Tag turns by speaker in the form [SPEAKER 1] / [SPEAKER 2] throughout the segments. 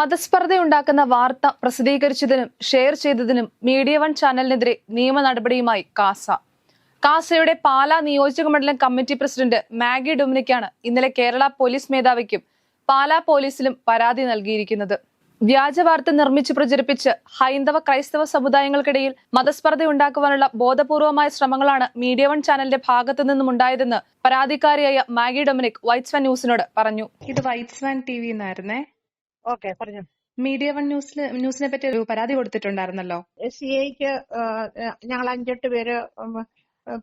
[SPEAKER 1] മതസ്പർദ്ധയുണ്ടാക്കുന്ന വാർത്ത പ്രസിദ്ധീകരിച്ചതിനും ഷെയർ ചെയ്തതിനും മീഡിയ വൺ ചാനലിനെതിരെ നിയമ നടപടിയുമായി കാസ. കാസയുടെ പാലാ നിയോജക മണ്ഡലം കമ്മിറ്റി പ്രസിഡന്റ് മാഗി ഡൊമിനിക്കാണ് ഇന്നലെ കേരള പോലീസ് മേധാവിക്കും പാലാ പോലീസിലും പരാതി നൽകിയിരിക്കുന്നത്. വ്യാജ വാർത്ത നിർമ്മിച്ച് പ്രചരിപ്പിച്ച് ഹൈന്ദവ ക്രൈസ്തവ സമുദായങ്ങൾക്കിടയിൽ മതസ്പർദ്ധയുണ്ടാക്കുവാനുള്ള ബോധപൂർവമായ ശ്രമങ്ങളാണ് മീഡിയ വൺ ചാനലിന്റെ ഭാഗത്തു നിന്നും ഉണ്ടായതെന്ന് പരാതിക്കാരിയായ മാഗി ഡൊമിനിക് വൈറ്റ്സ്വാൻ ന്യൂസിനോട് പറഞ്ഞു. ഇത് വൈറ്റ്സ്വാൻ ടി വി എന്നായിരുന്നേ
[SPEAKER 2] ഓക്കെ പറഞ്ഞു.
[SPEAKER 1] മീഡിയ വൺ ന്യൂസിൽ ന്യൂസിനെ പറ്റി ഒരു പരാതി കൊടുത്തിട്ടുണ്ടായിരുന്നല്ലോ.
[SPEAKER 2] സി ഐക്ക് ഞങ്ങൾ അഞ്ചെട്ട് പേര്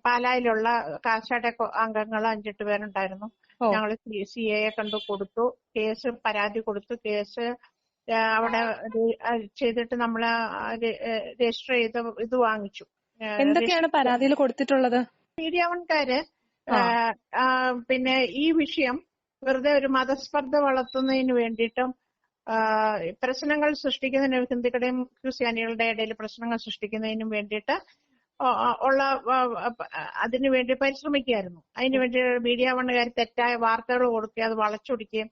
[SPEAKER 2] പാലായിലുള്ള കാശാടെ അംഗങ്ങൾ അഞ്ചെട്ട് പേരുണ്ടായിരുന്നു. ഞങ്ങൾ സി ഐയെ കണ്ടു കൊടുത്തു. കേസ് പരാതി കൊടുത്തു. കേസ് അവിടെ ചെയ്തിട്ട് നമ്മൾ രജിസ്റ്റർ ചെയ്ത് ഇത് വാങ്ങിച്ചു.
[SPEAKER 1] എന്തൊക്കെയാണ് പരാതിയിൽ കൊടുത്തിട്ടുള്ളത്?
[SPEAKER 2] മീഡിയ വൺകാര് പിന്നെ ഈ വിഷയം വെറുതെ ഒരു മതസ്പർദ്ധ വളർത്തുന്നതിന് വേണ്ടിയിട്ടും പ്രശ്നങ്ങൾ സൃഷ്ടിക്കുന്നതിന് ഹിന്ദുക്കളുടെയും ക്രിസ്ത്യാനികളുടെ ഇടയിൽ പ്രശ്നങ്ങൾ സൃഷ്ടിക്കുന്നതിനും വേണ്ടിയിട്ട് ഉള്ള അതിനു വേണ്ടി പരിശ്രമിക്കുകയായിരുന്നു. അതിനു വേണ്ടി മീഡിയ വണ്ണുകാർ തെറ്റായ വാർത്തകൾ കൊടുക്കുക അത് വളച്ചൊടിക്കുകയും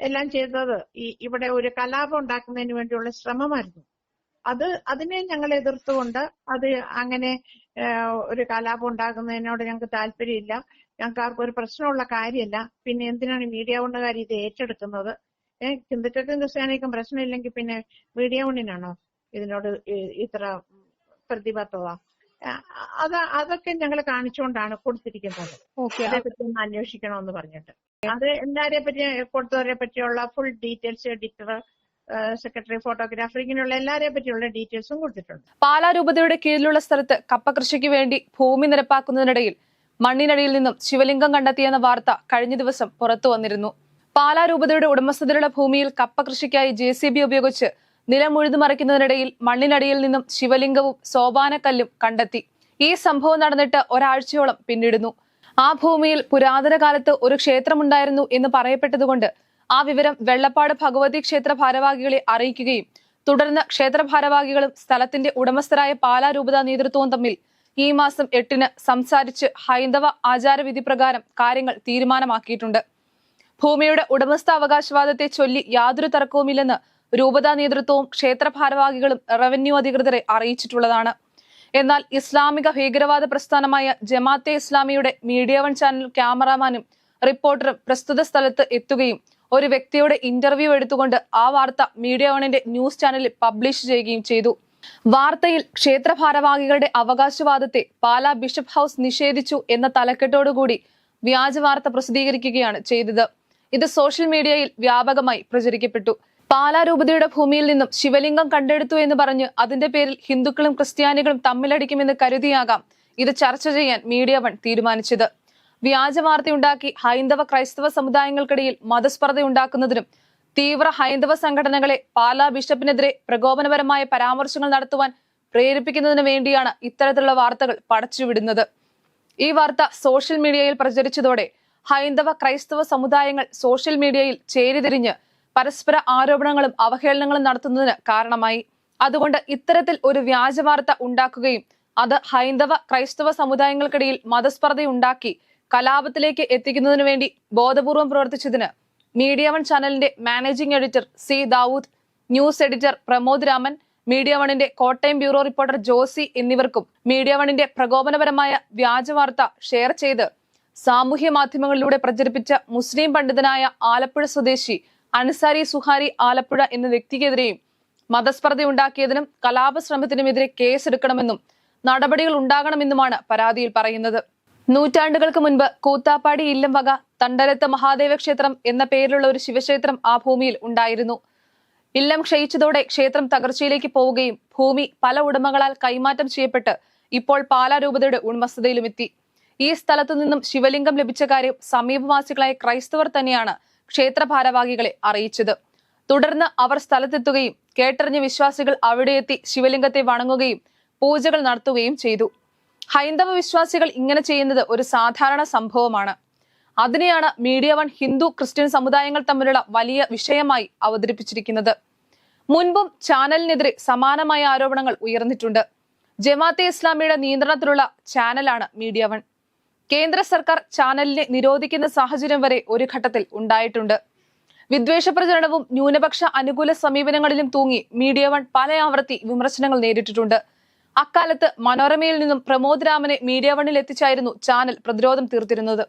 [SPEAKER 2] എല്ലാം ചെയ്തത് ഈ ഇവിടെ ഒരു കലാപം ഉണ്ടാക്കുന്നതിന് വേണ്ടിയുള്ള ശ്രമമായിരുന്നു. അത് അതിനെ ഞങ്ങൾ എതിർത്തുകൊണ്ട് അത് അങ്ങനെ ഒരു കലാപം ഉണ്ടാക്കുന്നതിനോട് ഞങ്ങൾക്ക് താല്പര്യമില്ല. ഞങ്ങൾക്ക് ആർക്കും ഒരു പ്രശ്നമുള്ള കാര്യമല്ല. പിന്നെ എന്തിനാണ് മീഡിയ വണ്ണുകാർ ഇത് ഏറ്റെടുക്കുന്നത്? ഏഹ് ഹിന്ദുക്കൾക്കും ക്രിസ്ത്യാനിക്കും പ്രശ്നമില്ലെങ്കിൽ പിന്നെ മീഡിയ വണ്ണിനാണോ ഇതിനോട് ഇത്ര പ്രതിബദ്ധത? അത് അതൊക്കെ ഞങ്ങൾ കാണിച്ചുകൊണ്ടാണ് കൊടുത്തിരിക്കുന്നത്. അതേപ്പറ്റി ഒന്ന് അന്വേഷിക്കണമെന്ന് പറഞ്ഞിട്ട്. അത് എല്ലാരെ പറ്റി കൊടുത്തവരെ പറ്റിയുള്ള full details editor secretary photographer ഇങ്ങനെയുള്ള എല്ലാരെ പറ്റിയുള്ള ഡീറ്റെയിൽസും കൊടുത്തിട്ടുണ്ട്.
[SPEAKER 1] പാലാ രൂപതയുടെ കീഴിലുള്ള സ്ഥലത്ത് കപ്പ കൃഷിക്ക് വേണ്ടി ഭൂമി നിരപ്പാക്കുന്നതിനിടയിൽ മണ്ണിനടിയിൽ നിന്നും ശിവലിംഗം കണ്ടെത്തിയെന്ന വാർത്ത കഴിഞ്ഞ ദിവസം പുറത്തു വന്നിരുന്നു. പാലാ രൂപതയുടെ ഉടമസ്ഥതയിലുള്ള ഭൂമിയിൽ കപ്പ കൃഷിക്കായി ജെ സി ബി ഉപയോഗിച്ച് നിലം ഉഴുതുമറിക്കുന്നതിനിടയിൽ മണ്ണിനടിയിൽ നിന്നും ശിവലിംഗവും സോപാനക്കല്ലും കണ്ടെത്തി. ഈ സംഭവം നടന്നിട്ട് ഒരാഴ്ചയോളം പിന്നിടുന്നു. ആ ഭൂമിയിൽ പുരാതന കാലത്ത് ഒരു ക്ഷേത്രമുണ്ടായിരുന്നു എന്ന് പറയപ്പെട്ടതുകൊണ്ട് ആ വിവരം വെള്ളപ്പാട് ഭഗവതി ക്ഷേത്ര ഭാരവാഹികളെ അറിയിക്കുകയും തുടർന്ന് ക്ഷേത്ര ഭാരവാഹികളും സ്ഥലത്തിന്റെ ഉടമസ്ഥരായ പാലാ രൂപത നേതൃത്വവും തമ്മിൽ ഈ മാസം എട്ടിന് സംസാരിച്ച് ഹൈന്ദവ ആചാരവിധി പ്രകാരം കാര്യങ്ങൾ തീരുമാനമാക്കിയിട്ടുണ്ട്. ഭൂമിയുടെ ഉടമസ്ഥാവകാശവാദത്തെ ചൊല്ലി യാതൊരു തർക്കവുമില്ലെന്ന് രൂപതാ നേതൃത്വവും ക്ഷേത്ര ഭാരവാഹികളും റവന്യൂ അധികൃതരെ അറിയിച്ചിട്ടുള്ളതാണ്. എന്നാൽ ഇസ്ലാമിക ഭീകരവാദ പ്രസ്ഥാനമായ ജമാഅത്തെ ഇസ്ലാമിയുടെ മീഡിയ വൺ ചാനൽ ക്യാമറാമാനും റിപ്പോർട്ടറും പ്രസ്തുത സ്ഥലത്ത് എത്തുകയും ഒരു വ്യക്തിയുടെ ഇന്റർവ്യൂ എടുത്തുകൊണ്ട് ആ വാർത്ത മീഡിയ വണിന്റെ ന്യൂസ് ചാനലിൽ പബ്ലിഷ് ചെയ്യുകയും ചെയ്തു. വാർത്തയിൽ ക്ഷേത്ര ഭാരവാഹികളുടെ അവകാശവാദത്തെ പാലാ ബിഷപ്പ് ഹൗസ് നിഷേധിച്ചു എന്ന തലക്കെട്ടോടുകൂടി വ്യാജ വാർത്ത പ്രസിദ്ധീകരിക്കുകയാണ് ചെയ്തത്. ഇത് സോഷ്യൽ മീഡിയയിൽ വ്യാപകമായി പ്രചരിക്കപ്പെട്ടു. പാലാരൂപതയുടെ ഭൂമിയിൽ നിന്നും ശിവലിംഗം കണ്ടെടുത്തു എന്ന് പറഞ്ഞ് അതിന്റെ പേരിൽ ഹിന്ദുക്കളും ക്രിസ്ത്യാനികളും തമ്മിലടിക്കുമെന്ന് കരുതിയാകാം ഇത് ചർച്ച ചെയ്യാൻ മീഡിയ വൺ തീരുമാനിച്ചത്. വ്യാജ വാർത്തയുണ്ടാക്കി ഹൈന്ദവ ക്രൈസ്തവ സമുദായങ്ങൾക്കിടയിൽ മതസ്പർദ്ധയുണ്ടാക്കുന്നതിനും തീവ്ര ഹൈന്ദവ സംഘടനകളെ പാലാ ബിഷപ്പിനെതിരെ പ്രകോപനപരമായ പരാമർശങ്ങൾ നടത്തുവാൻ പ്രേരിപ്പിക്കുന്നതിന് വേണ്ടിയാണ് ഇത്തരത്തിലുള്ള വാർത്തകൾ പടച്ചുവിടുന്നത്. ഈ വാർത്ത സോഷ്യൽ മീഡിയയിൽ പ്രചരിച്ചതോടെ ഹൈന്ദവ ക്രൈസ്തവ സമുദായങ്ങൾ സോഷ്യൽ മീഡിയയിൽ ചേരിതിരിഞ്ഞ് പരസ്പര ആരോപണങ്ങളും അവഹേളനങ്ങളും നടത്തുന്നതിന് കാരണമായി. അതുകൊണ്ട് ഇത്തരത്തിൽ ഒരു വ്യാജ വാർത്ത ഉണ്ടാക്കുകയും അത് ഹൈന്ദവ ക്രൈസ്തവ സമുദായങ്ങൾക്കിടയിൽ മതസ്പർദ്ധയുണ്ടാക്കി കലാപത്തിലേക്ക് എത്തിക്കുന്നതിനു വേണ്ടി ബോധപൂർവം പ്രവർത്തിച്ചതിന് മീഡിയ വൺ ചാനലിന്റെ managing editor C Dawood news editor Pramod Raman media വണിന്റെ Kottayam bureau reporter Josy എന്നിവർക്കും മീഡിയ വണിന്റെ പ്രകോപനപരമായ വ്യാജ വാർത്ത ഷെയർ ചെയ്ത് സാമൂഹ്യ മാധ്യമങ്ങളിലൂടെ പ്രചരിപ്പിച്ച മുസ്ലിം പണ്ഡിതനായ ആലപ്പുഴ സ്വദേശി അൻസാരി സുഹാരി ആലപ്പുഴ എന്ന വ്യക്തിക്കെതിരെയും മതസ്പർദ്ധയുണ്ടാക്കിയതിനും കലാപശ്രമത്തിനുമെതിരെ കേസെടുക്കണമെന്നും നടപടികൾ ഉണ്ടാകണമെന്നുമാണ് പരാതിയിൽ പറയുന്നത്. നൂറ്റാണ്ടുകൾക്ക് മുൻപ് കൂത്താപ്പാടി ഇല്ലം വക തണ്ടലത്ത് മഹാദേവ ക്ഷേത്രം എന്ന പേരിലുള്ള ഒരു ശിവക്ഷേത്രം ആ ഭൂമിയിൽ ഉണ്ടായിരുന്നു. ഇല്ലം ക്ഷയിച്ചതോടെ ക്ഷേത്രം തകർച്ചയിലേക്ക് പോവുകയും ഭൂമി പല ഉടമകളാൽ കൈമാറ്റം ചെയ്യപ്പെട്ട് ഇപ്പോൾ പാലാരൂപതയുടെ ഉടമസ്ഥതയിലുമെത്തി. ഈ സ്ഥലത്തു നിന്നും ശിവലിംഗം ലഭിച്ച കാര്യം സമീപവാസികളായ ക്രൈസ്തവർ തന്നെയാണ് ക്ഷേത്ര ഭാരവാഹികളെ അറിയിച്ചത്. തുടർന്ന് അവർ സ്ഥലത്തെത്തുകയും കേട്ടറിഞ്ഞ വിശ്വാസികൾ അവിടെയെത്തി ശിവലിംഗത്തെ വണങ്ങുകയും പൂജകൾ നടത്തുകയും ചെയ്തു. ഹൈന്ദവ വിശ്വാസികൾ ഇങ്ങനെ ചെയ്യുന്നത് ഒരു സാധാരണ സംഭവമാണ്. അതിനെയാണ് മീഡിയ വൺ ഹിന്ദു ക്രിസ്ത്യൻ സമുദായങ്ങൾ തമ്മിലുള്ള വലിയ വിഷയമായി അവതരിപ്പിച്ചിരിക്കുന്നത്. മുൻപും ചാനലിനെതിരെ സമാനമായ ആരോപണങ്ങൾ ഉയർന്നിട്ടുണ്ട്. ജമാഅത്തെ ഇസ്ലാമിയുടെ നിയന്ത്രണത്തിലുള്ള ചാനലാണ് മീഡിയ വൺ. കേന്ദ്ര സർക്കാർ ചാനലിനെ നിരോധിക്കുന്ന സാഹചര്യം വരെ ഒരു ഘട്ടത്തിൽ ഉണ്ടായിട്ടുണ്ട്. വിദ്വേഷ പ്രചരണവും ന്യൂനപക്ഷ അനുകൂല സമീപനങ്ങളിലും തൂങ്ങി മീഡിയ വൺ പല ആവർത്തി വിമർശനങ്ങൾ നേരിട്ടിട്ടുണ്ട്. അക്കാലത്ത് മനോരമയിൽ നിന്നും പ്രമോദ് രാമനെ മീഡിയ വണ്ണിൽ എത്തിച്ചായിരുന്നു ചാനൽ പ്രതിരോധം തീർത്തിരുന്നത്.